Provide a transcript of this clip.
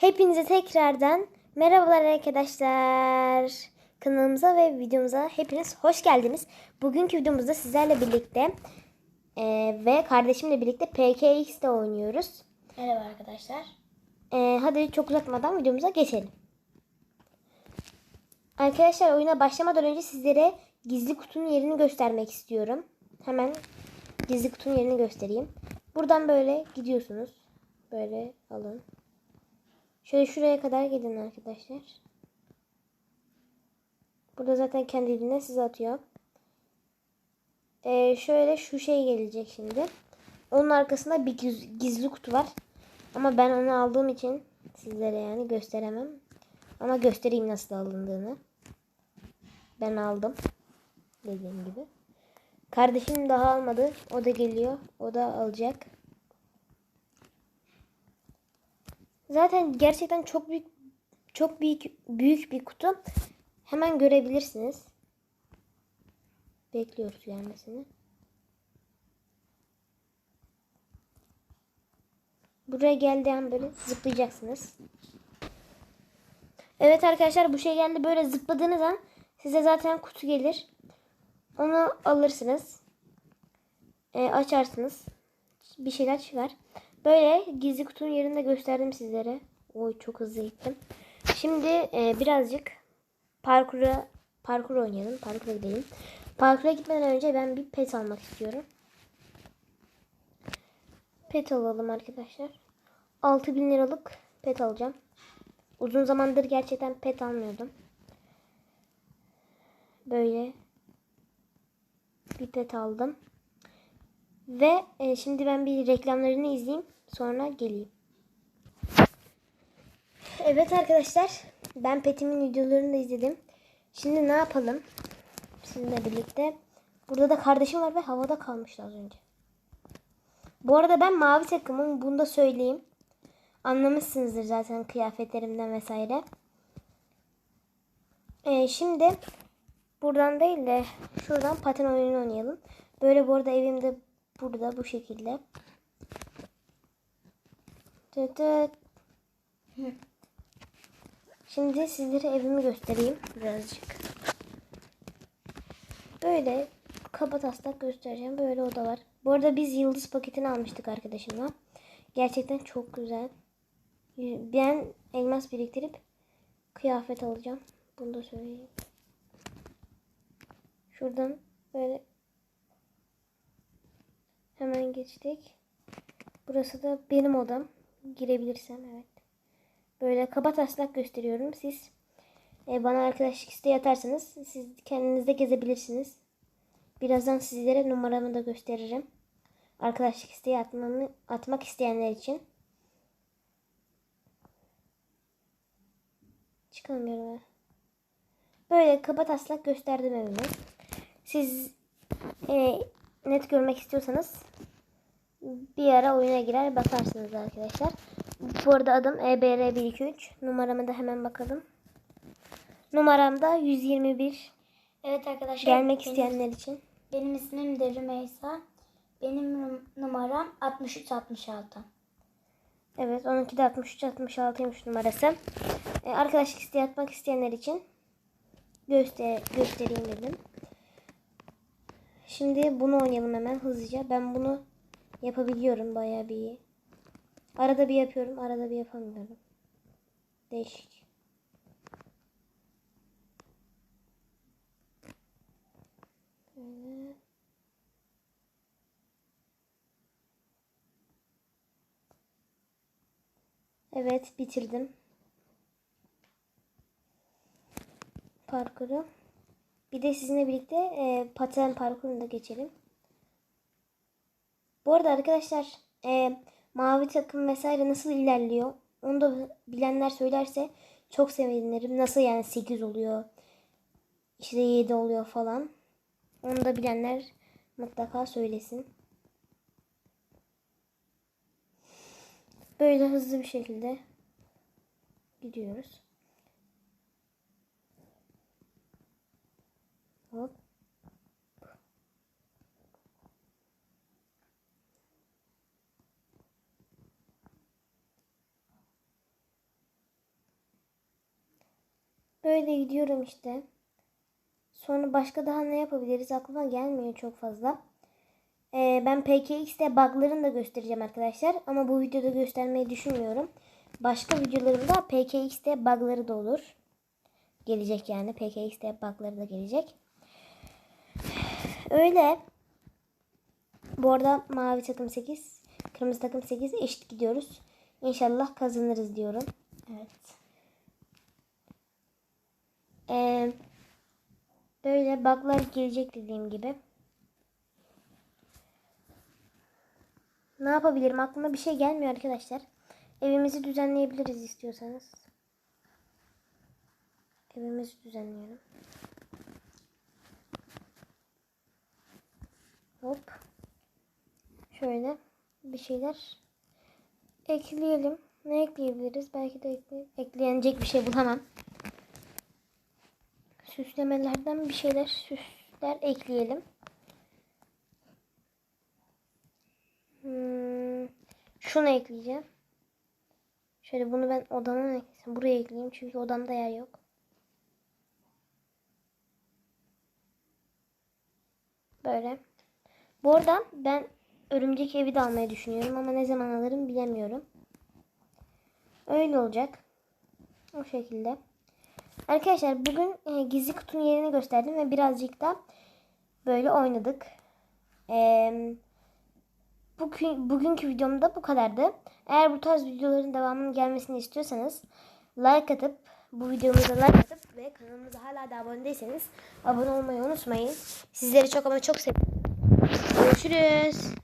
Hepinize tekrardan merhabalar arkadaşlar. Kanalımıza ve videomuza hepiniz hoş geldiniz. Bugünkü videomuzda sizlerle birlikte e, ve kardeşimle birlikte PKX'de oynuyoruz. Merhaba arkadaşlar. E, hadi çok uzatmadan videomuza geçelim. Arkadaşlar oyuna başlamadan önce sizlere gizli kutunun yerini göstermek istiyorum. Hemen gizli kutunun yerini göstereyim. Buradan böyle gidiyorsunuz. Böyle alın. Şöyle şuraya kadar gidin arkadaşlar. Burada zaten kendiliğinden size atıyor. Ee, şöyle şu şey gelecek şimdi. Onun arkasında bir giz- gizli kutu var. Ama ben onu aldığım için sizlere yani gösteremem. Ama göstereyim nasıl alındığını. Ben aldım. Dediğim gibi. Kardeşim daha almadı. O da geliyor. O da alacak. Zaten gerçekten çok büyük çok büyük büyük bir kutu. Hemen görebilirsiniz. Bekliyoruz gelmesini. Buraya geldiği an böyle zıplayacaksınız. Evet arkadaşlar bu şey geldi böyle zıpladığınız an size zaten kutu gelir. Onu alırsınız. E, açarsınız. Bir şeyler çıkar. Böyle gizli kutunun yerini de gösterdim sizlere. Oy çok hızlı gittim. Şimdi e, birazcık parkura parkur oynayalım. Parkura gidelim. Parkura gitmeden önce ben bir pet almak istiyorum. Pet alalım arkadaşlar. 6000 liralık pet alacağım. Uzun zamandır gerçekten pet almıyordum. Böyle bir pet aldım. Ve e, şimdi ben bir reklamlarını izleyeyim. Sonra geleyim. Evet arkadaşlar. Ben Pet'imin videolarını da izledim. Şimdi ne yapalım? Sizinle birlikte. Burada da kardeşim var ve havada kalmıştı az önce. Bu arada ben mavi takımım. Bunu da söyleyeyim. Anlamışsınızdır zaten kıyafetlerimden vesaire. Ee, şimdi buradan değil de şuradan paten oyunu oynayalım. Böyle bu arada evimde burada bu şekilde. Tıt tıt. Şimdi sizlere evimi göstereyim birazcık. Böyle kaba taslak göstereceğim. Böyle oda var. Bu arada biz yıldız paketini almıştık arkadaşımla. Gerçekten çok güzel. Ben elmas biriktirip kıyafet alacağım. Bunu da söyleyeyim. Şuradan böyle hemen geçtik. Burası da benim odam. Girebilirsem evet. Böyle kaba taslak gösteriyorum. Siz e, bana arkadaşlık isteği atarsanız siz kendinizde gezebilirsiniz. Birazdan sizlere numaramı da gösteririm. Arkadaşlık isteği atmamı, atmak isteyenler için. Çıkamıyorum. ha. Böyle kaba taslak gösterdim evimi. Siz e, net görmek istiyorsanız bir ara oyuna girer bakarsınız arkadaşlar. Bu arada adım E EBR123. Numaramı da hemen bakalım. Numaram da 121. Evet arkadaşlar. Gelmek benim, isteyenler için. Benim ismim de Rümeysa. Benim num- numaram 6366. Evet onunki de 63 66'ymış numarası. E, arkadaşlık isteği atmak isteyenler için göster göstereyim dedim. Şimdi bunu oynayalım hemen hızlıca. Ben bunu yapabiliyorum bayağı bir iyi. Arada bir yapıyorum, arada bir yapamıyorum. Değişik. Evet bitirdim. Parkuru. Bir de sizinle birlikte e, paten parkurunu da geçelim. Bu arada arkadaşlar e, mavi takım vesaire nasıl ilerliyor? Onu da bilenler söylerse çok sevinirim. Nasıl yani 8 oluyor? İşte 7 oluyor falan. Onu da bilenler mutlaka söylesin. Böyle hızlı bir şekilde gidiyoruz. Hop. Böyle gidiyorum işte. Sonra başka daha ne yapabiliriz aklıma gelmiyor çok fazla. Ee, ben PKX'de bug'larını da göstereceğim arkadaşlar. Ama bu videoda göstermeyi düşünmüyorum. Başka videolarımda PKX'de bug'ları da olur. Gelecek yani. PKX'de bug'ları da gelecek. Öyle. Bu arada mavi takım 8, kırmızı takım 8 eşit gidiyoruz. İnşallah kazanırız diyorum. Evet. Ee, böyle bug'lar gelecek dediğim gibi. Ne yapabilirim? Aklıma bir şey gelmiyor arkadaşlar. Evimizi düzenleyebiliriz istiyorsanız. Evimizi düzenleyelim. Hop. Şöyle bir şeyler ekleyelim. Ne ekleyebiliriz? Belki de ekle eklenecek bir şey bulamam. Süslemelerden bir şeyler süsler ekleyelim. Hmm, şunu ekleyeceğim. Şöyle bunu ben odama ekleyeyim. Buraya ekleyeyim çünkü odamda yer yok. Böyle. Bu arada ben örümcek evi de almayı düşünüyorum ama ne zaman alırım bilemiyorum. Öyle olacak. O şekilde. Arkadaşlar bugün e, gizli kutunun yerini gösterdim ve birazcık da böyle oynadık. Eee bugün, bugünkü videomda bu kadardı. Eğer bu tarz videoların devamının gelmesini istiyorsanız like atıp bu videomuza like atıp ve kanalımıza hala da abone değilseniz abone olmayı unutmayın. Sizleri çok ama çok seviyorum. Görüşürüz.